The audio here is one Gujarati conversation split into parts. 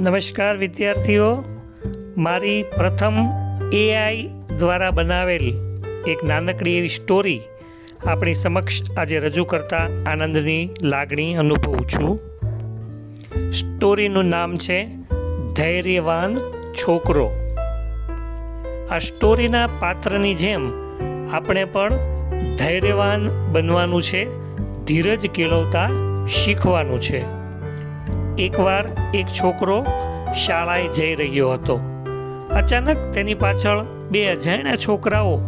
નમસ્કાર વિદ્યાર્થીઓ. મારી પ્રથમ એઆઈ દ્વારા બનાવેલ એક નાનકડી એવી સ્ટોરી આપણી સમક્ષ આજે રજૂ કરતા આનંદની લાગણી અનુભવું છું. સ્ટોરીનું નામ છે ધૈર્યવાન છોકરો. આ સ્ટોરીના પાત્રની જેમ આપણે પણ ધૈર્યવાન બનવાનું છે, ધીરજ કેળવતા શીખવાનું છે. એકવાર એક છોકરો શાળાએ જઈ રહ્યો હતો. અચાનક તેની પાછળ બે અજાણ્યા છોકરાઓ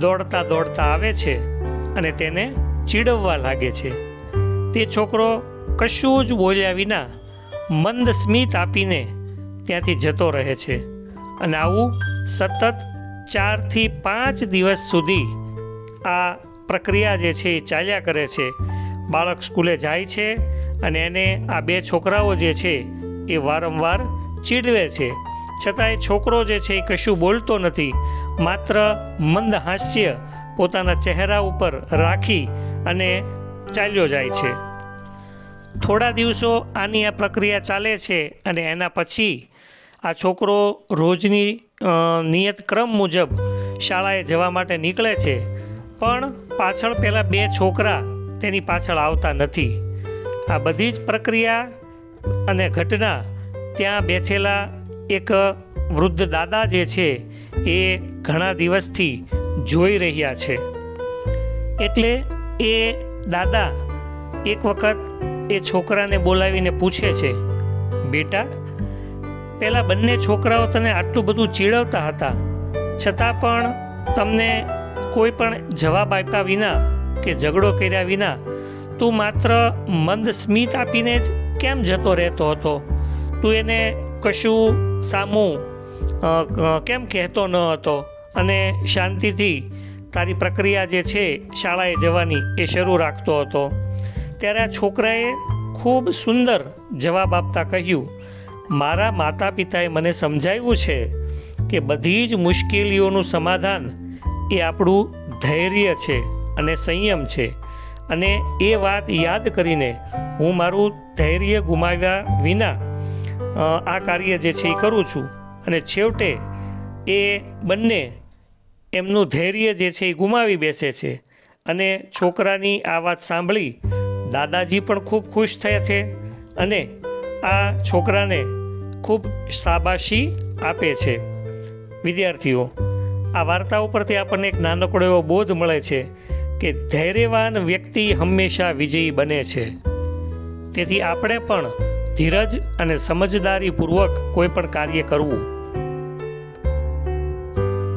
દોડતા દોડતા આવે છે અને તેને ચીડવવા લાગે છે. તે છોકરો કશું જ બોલ્યા વિના મંદ સ્મિત આપીને ત્યાંથી જતો રહે છે અને આવું સતત ચારથી પાંચ દિવસ સુધી આ પ્રક્રિયા જે છે એ ચાલ્યા કરે છે. બાળક સ્કૂલે જાય છે અને એને આ બે છોકરાઓ જે છે એ વારંવાર ચીડવે છે. છતાં એ છોકરો જે છે એ કશું બોલતો નથી. માત્ર મંદ હાસ્ય પોતાના ચહેરા ઉપર રાખી અને ચાલ્યો જાય છે. થોડા દિવસો આની આ પ્રક્રિયા ચાલે છે અને એના પછી આ છોકરો રોજની નિયત ક્રમ મુજબ શાળાએ જવા માટે નીકળે છે. પણ પાછળ પહેલાં બે છોકરા તેની પાછળ આવતા નથી. આ બધી જ પ્રક્રિયા અને ઘટના ત્યાં બેઠેલા એક વૃદ્ધ દાદા જે છે એ ઘણા દિવસથી જોઈ રહ્યા છે. એટલે એ દાદા એક વખત એ છોકરાને બોલાવીને પૂછે છે, બેટા પહેલાં બંને છોકરાઓ તને આટલું બધું ચીડવતા હતા. છતાં પણ તમને કોઈ પણ જવાબ આપ્યા વિના કે ઝઘડો કર્યા વિના તું માત્ર મંદ સ્મિત આપીને જ કેમ જતો રહેતો હતો? તું એને કશું સામું કેમ કહેતો ન હતો? અને શાંતિથી તારી પ્રક્રિયા જે છે શાળાએ જવાની એ શરૂ રાખતો હતો. ત્યારે આ છોકરાએ ખૂબ સુંદર જવાબ આપતા કહ્યું, મારા માતા પિતાએ મને સમજાવ્યું છે કે બધી જ મુશ્કેલીઓનું સમાધાન એ આપણું ધૈર્ય છે અને સંયમ છે. અને એ વાત યાદ કરીને હું મારું ધૈર્ય ગુમાવ્યા વિના આ કાર્ય જે છે એ કરું છું. અને છેવટે એ બંને એમનું ધૈર્ય જે છે એ ગુમાવી બેસે છે. અને છોકરાની આ વાત સાંભળી દાદાજી પણ ખૂબ ખુશ થયા છે અને આ છોકરાને ખૂબ શાબાશી આપે છે. વિદ્યાર્થીઓ, આ વાર્તા ઉપરથી આપણને એક નાનકડો એવો બોધ મળે છે કે ધૈર્યવાન વ્યક્તિ હંમેશા વિજયી બને છે. તેથી આપણે પણ ધીરજ અને સમજદારીપૂર્વક કોઈ પણ કાર્ય કરવું.